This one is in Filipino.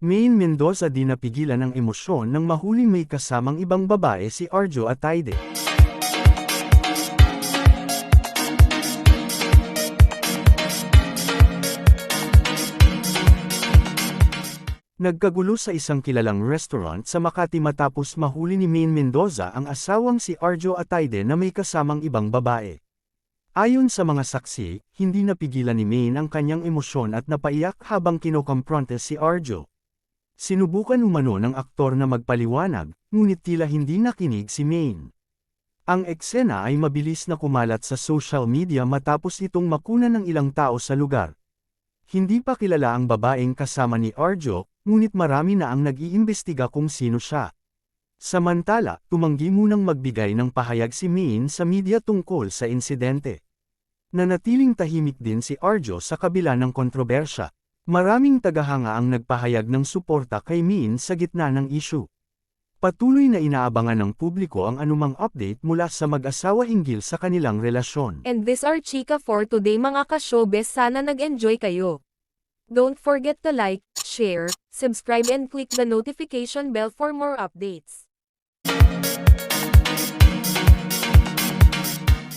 Maine Mendoza di napigilan ang emosyon nang mahuli may kasamang ibang babae si Arjo Ataide. Nagkagulo sa isang kilalang restaurant sa Makati matapos mahuli ni Maine Mendoza ang asawang si Arjo Ataide na may kasamang ibang babae. Ayon sa mga saksi, hindi napigilan ni Maine ang kanyang emosyon at napaiyak habang kinokompronte si Arjo. Sinubukan umano ng aktor na magpaliwanag, ngunit tila hindi nakinig si Maine. Ang eksena ay mabilis na kumalat sa social media matapos itong makuna ng ilang tao sa lugar. Hindi pa kilala ang babaeng kasama ni Arjo, ngunit marami na ang nag-iimbestiga kung sino siya. Samantala, tumanggi munang magbigay ng pahayag si Min sa media tungkol sa insidente. Nanatiling tahimik din si Arjo sa kabila ng kontrobersya. Maraming tagahanga ang nagpahayag ng suporta kay Min sa gitna ng issue. Patuloy na inaabangan ng publiko ang anumang update mula sa mag-asawa hinggil sa kanilang relasyon. And this are Chika for today mga ka-showbiz sana nag-enjoy kayo. Don't forget to like, share, subscribe and click the notification bell for more updates.